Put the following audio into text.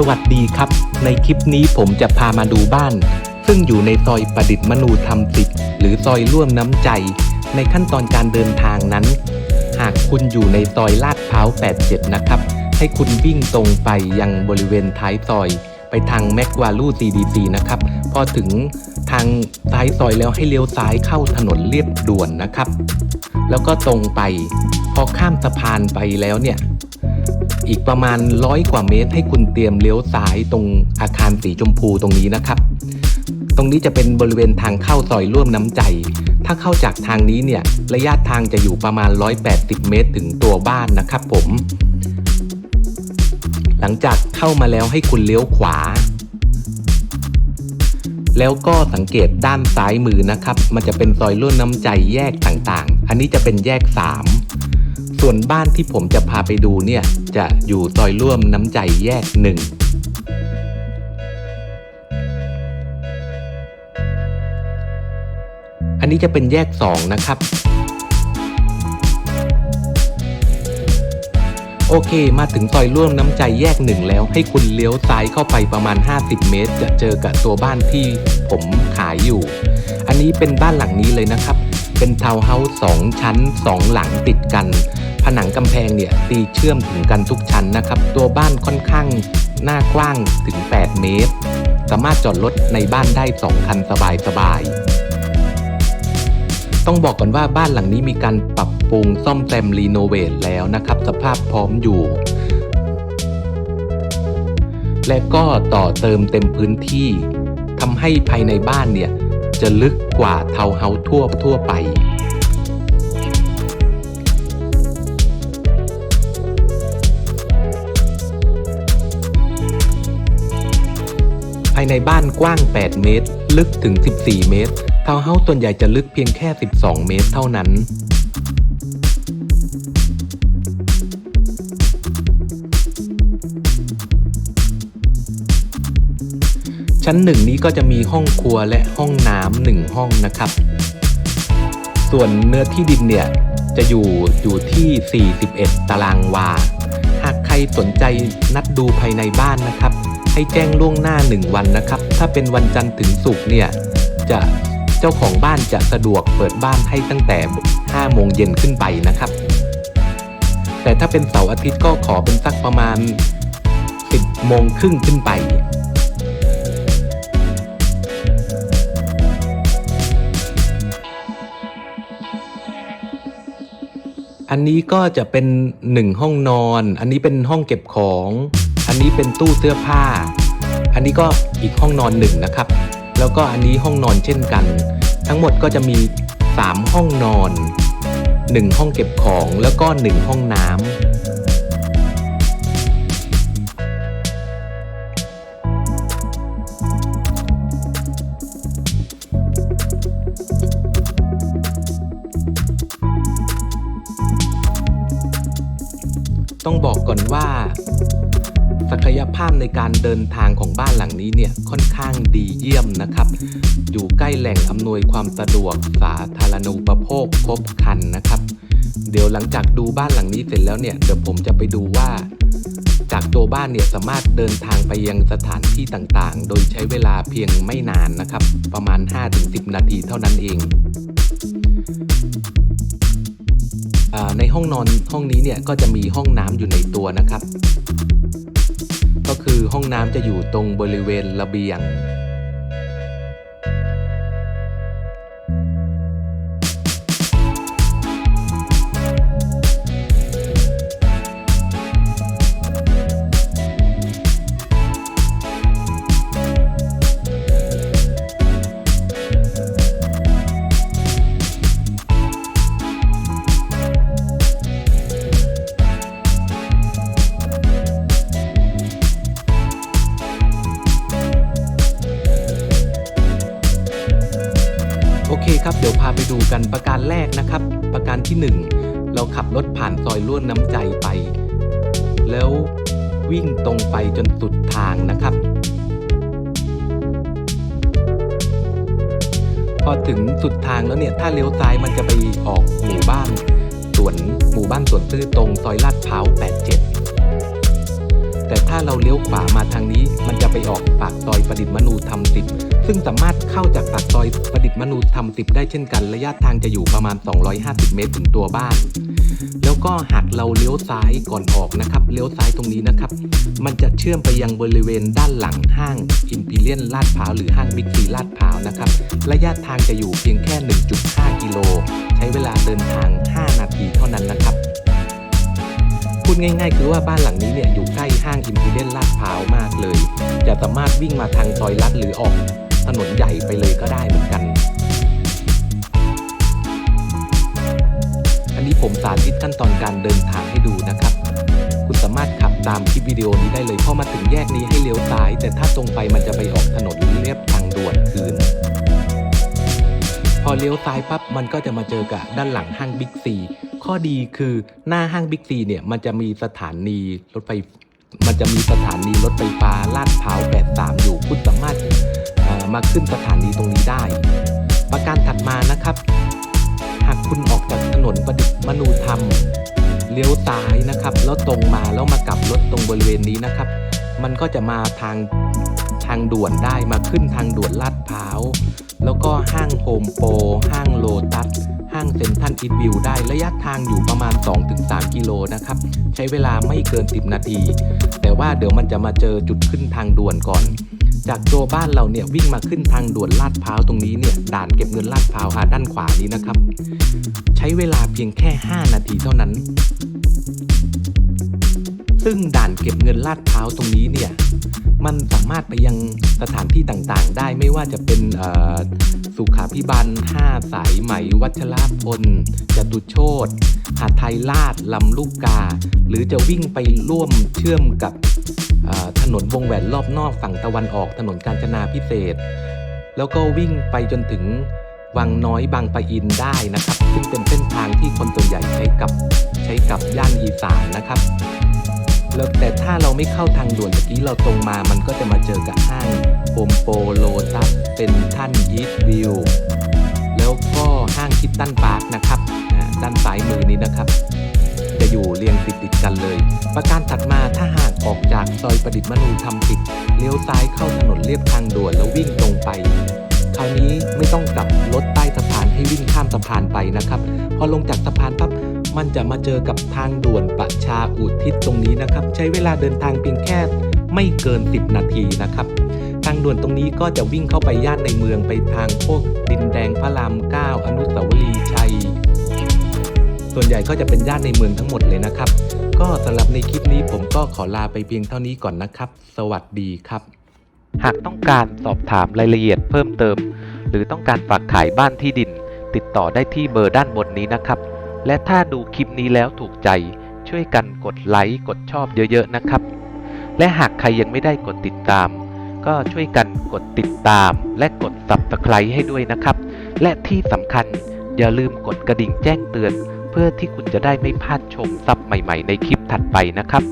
สวัสดีครับ ในคลิปนี้ผมจะพามาดูบ้าน ซึ่งอยู่ในซอยประดิษฐ์มนูธรรมสิทธิ์หรือซอยร่วมน้ำใจ ในขั้นตอนการเดินทางนั้น หากคุณอยู่ในซอยลาดพร้าว 87 นะครับ ให้คุณวิ่งตรงไปยังบริเวณท้ายซอย ไปทางแมกวาลู CDC นะครับ พอถึงทางท้ายซอยแล้วให้เลี้ยวซ้ายเข้าถนนเรียบด่วนนะครับ แล้วก็ตรงไป พอข้ามสะพานไปแล้วเนี่ย อีกประมาณร้อยกว่าเมตร ให้คุณเตรียมเลี้ยวซ้ายตรงอาคารสีชมพูตรงนี้นะครับ ตรงนี้จะเป็นบริเวณทางเข้าซอยร่วมน้ำใจ ถ้าเข้าจากทางนี้เนี่ยระยะทางจะอยู่ประมาณ 180 เมตร ถึงตัวบ้านนะครับผม หลังจากเข้ามาแล้วให้คุณเลี้ยวขวาแล้วก็สังเกตด้านซ้ายมือนะครับ มันจะเป็นซอยร่วมน้ำใจแยกต่างๆ อันนี้จะเป็นแยก 3 ส่วนบ้านที่ผมจะพาไปดูเนี่ย จะอยู่ซอยร่วมน้ำใจแยกหนึ่งอันนี้จะเป็นแยก 2 นะครับ โอเค มาถึงซอยร่วมน้ำใจแยกหนึ่งแล้ว ให้คุณเลี้ยวซ้ายเข้าไปประมาณ 50 เมตร จะเจอกับตัวบ้านที่ผมขายอยู่ อันนี้เป็นบ้านหลังนี้เลยนะครับ เป็นทาวน์เฮาส์สองชั้น 2 หลังติดกัน นังกำแพงเนี่ยตีเชื่อมถึงกันทุกชั้นนะครับ ตัวบ้านค่อนข้างหน้ากว้างถึง 8 เมตร สามารถจอดรถในบ้านได้ 2 คันสบายๆต้องบอกก่อนว่าบ้านหลังนี้มีการปรับปรุงซ่อมแซมรีโนเวทแล้วนะครับ สภาพพร้อมอยู่ และก็ต่อเติมเต็มพื้นที่ทำให้ภายในบ้านเนี่ยจะลึกกว่าเทาวน์เฮาส์ทั่วทั่วไปายในบ้านกว้าง 8 เมตร ลึกถึง 14 เมตร ทาวน์เฮาส์ส่วนใหญ่จะลึกเพียงแค่ 12 เมตรเท่านั้นชั้นหนึ่งนี้ก็จะมีห้องครัวและห้องน้ำหนึ่งห้องนะครับ ส่วนเนื้อที่ดินเนี่ยจะอยู่อยู่ที่ 41 ตารางวา หากใครสนใจนัดดูภายในบ้านนะครับ ให้แจ้งล่วงหน้า 1 วันนะครับ ถ้าเป็นวันจันทร์ถึงศุกร์เนี่ย จะเจ้าของบ้านจะสะดวกเปิดบ้านให้ตั้งแต่ 5 โมงเย็นขึ้นไปนะครับ แต่ถ้าเป็นเสาร์อาทิตย์ก็ขอเป็นสักประมาณ 10 โมงครึ่งขึ้นไปอันนี้ก็จะเป็นหนึ่งห้องนอน อันนี้เป็นห้องเก็บของ อันนี้เป็นตู้เสื้อผ้า อันนี้ก็อีกห้องนอนหนึ่งนะครับ แล้วก็อันนี้ห้องนอนเช่นกัน ทั้งหมดก็จะมี 3 ห้องนอน 1 ห้องเก็บของแล้วก็ 1 ห้องน้ำต้องบอกก่อนว่า ศักยภาพในการเดินทางของบ้านหลังนี้เนี่ยค่อนข้างดีเยี่ยมนะครับ อยู่ใกล้แหล่งอำนวยความสะดวกสาธารณูปโภคครบครันนะครับ เดี๋ยวหลังจากดูบ้านหลังนี้เสร็จแล้วเนี่ยเดี๋ยวผมจะไปดูว่า จากตัวบ้านเนี่ยสามารถเดินทางไปยังสถานที่ต่างๆ โดยใช้เวลาเพียงไม่นานนะครับ ประมาณ 5-10 นาทีเท่านั้นเองในห้องนอนห้องนี้เนี่ยก็จะมีห้องน้ำอยู่ในตัวนะครับ ก็คือห้องน้ำจะอยู่ตรงบริเวณระเบียง เครับ เดี๋ยวพาไปดูกันประการแรกนะครับ ประการที่ 1 เราขับรถผ่านซอยล่วนน้ำใจไป แล้ววิ่งตรงไปจนสุดทางนะครับ พอถึงสุดทางแล้วเนี่ย ถ้าเลี้ยวซ้ายมันจะไปออกหมู่บ้านสวนหมู่บ้านสวนซื่อตรงซอยลาดพร้าว87 แต่ถ้าเราเลี้ยวขวามาทางนี้ มันจะไปออกปากซอยประดิษฐ์มนูธรรมสิบซึ่งสามารถเข้าจากปากซอยประดิษฐ์มนูธรรมสิบได้เช่นกัน ระยะทางจะอยู่ประมาณ 250 เมตรถึงตัวบ้าน แล้วก็หากเราเลี้ยวซ้ายก่อนออกนะครับ เลี้ยวซ้ายตรงนี้นะครับ มันจะเชื่อมไปยังบริเวณด้านหลังห้างอิมพีเรียนลาดพร้าวหรือห้างบิ๊กซีลาดพร้าวนะครับ ระยะทางจะอยู่เพียงแค่ 1.5 กิโล ใช้เวลาเดินทาง 5 นาทีเท่านั้นนะครับ พูดง่าย ๆ คือว่าบ้านหลังนี้เนี่ยอยู่ใกล้ห้างอิมพีเรียนลาดพร้าวมากเลย จะสามารถวิ่งมาทางซอยลัดหรือออกถนนใหญ่ไปเลยก็ได้เหมือนกัน อันนี้ผมสาธิตขั้นตอนการเดินทางให้ดูนะครับ คุณสามารถขับตามคลิปวิดีโอนี้ได้เลยพอมาถึงแยกนี้ให้เลี้ยวซ้าย แต่ถ้าตรงไปมันจะไปออกถนนเรียบทางด่วนคืน อเลี้ยวซ้ายปั๊บมันก็จะมาเจอกับด้านหลังห้างบิ๊กซีข้อดีคือหน้าห้างบิ๊กซีเนี่ยมันจะมีสถานีรถไฟมันจะมีสถานีรถไฟฟ้าลาดพร้าว83 อยู่คุณสามารถเอ่อมาขึ้นสถานีตรงนี้ได้ ประการถัดมานะครับ หากคุณออกจากถนนประดิษฐ์มนูธรรมเลี้ยวซ้ายนะครับ แล้วตรงมาแล้วมากลับรถตรงบริเวณนี้นะครับ มันก็จะมาทางทางด่วนได้มาขึ้นทางด่วนลาดพร้าว แล้วก็ห้างโฮมโปรห้างโลตัส ห้างเซ็นทรัลอินวิวได้ระยะทางอยู่ประมาณ 2-3 กิโลนะครับ ใช้เวลาไม่เกิน 10 นาที แต่ว่าเดี๋ยวมันจะมาเจอจุดขึ้นทางด่วนก่อน จากตัวบ้านเราเนี่ยวิ่งมาขึ้นทางด่วนลาดพร้าวตรงนี้เนี่ยด่านเก็บเงินลาดพร้าวอ่าด้านขวานี้นะครับ ใช้เวลาเพียงแค่ 5 นาทีเท่านั้น ซึ่งด่านเก็บเงินลาดพร้าวตรงนี้เนี่ย มันสามารถไปยังสถานที่ต่างๆ ได้ไม่ว่าจะเป็นสุขาพิบาล5สายไหม วัชรพลจตุโชตหาดไทยลาดลำลูกกา หรือจะวิ่งไปร่วมเชื่อมกับถนนวงแหวนรอบนอกฝั่งตะวันออกถนนกาญจนาพิเศษ แล้วก็วิ่งไปจนถึงวังน้อยบางปะอินได้นะครับ ซึ่งเป็นเส้นทางที่คนส่วนใหญ่ใช้กับใช้กับย่านอีสานนะครับ แล้วแต่ถ้าเราไม่เข้าทางด่วนตะกี้เราตรงมามันก็จะมาเจอกับห้างโฮมโปรโลตัสเป็นท่านยีสวิวแล้วก็ห้างคิตตันพาร์คนะครับอ่าด้านซ้ายมือนี้นะครับ จะอยู่เรียงติดติดกันเลย ประการถัดมาถ้าหากออกจากซอยประดิษฐ์มนูธรรมสิบเลี้ยวซ้ายเข้าถนนเลียบทางด่วนแล้ววิ่งตรงไปคราวนี้ไม่ต้องกลับรถใต้สะพานให้วิ่งข้ามสะพานไปนะครับ พอลงจากสะพานปั๊บ มันจะมาเจอกับทางด่วนประชาอุทิศตรงนี้นะครับ ใช้เวลาเดินทางเพียงแค่ไม่เกิน 10 นาทีนะครับ ทางด่วนตรงนี้ก็จะวิ่งเข้าไปย่านในเมืองไปทางพวกดินแดงพระรามเก้าอนุสาวรีย์ชัย ส่วนใหญ่ก็จะเป็นย่านในเมืองทั้งหมดเลยนะครับ ก็สำหรับในคลิปนี้ผมก็ขอลาไปเพียงเท่านี้ก่อนนะครับ สวัสดีครับ หากต้องการสอบถามรายละเอียดเพิ่มเติม หรือต้องการฝากขายบ้านที่ดิน ติดต่อได้ที่เบอร์ด้านบนนี้นะครับ และถ้าดูคลิปนี้แล้วถูกใจ ช่วยกันกดไลค์กดชอบเยอะๆนะครับ และหากใครยังไม่ได้กดติดตาม ก็ช่วยกันกดติดตาม และกด subscribe ให้ด้วยนะครับ และที่สำคัญอย่าลืมกดกระดิ่งแจ้งเตือน เพื่อที่คุณจะได้ไม่พลาดชมซับใหม่ ๆ ในคลิปถัดไปนะครับ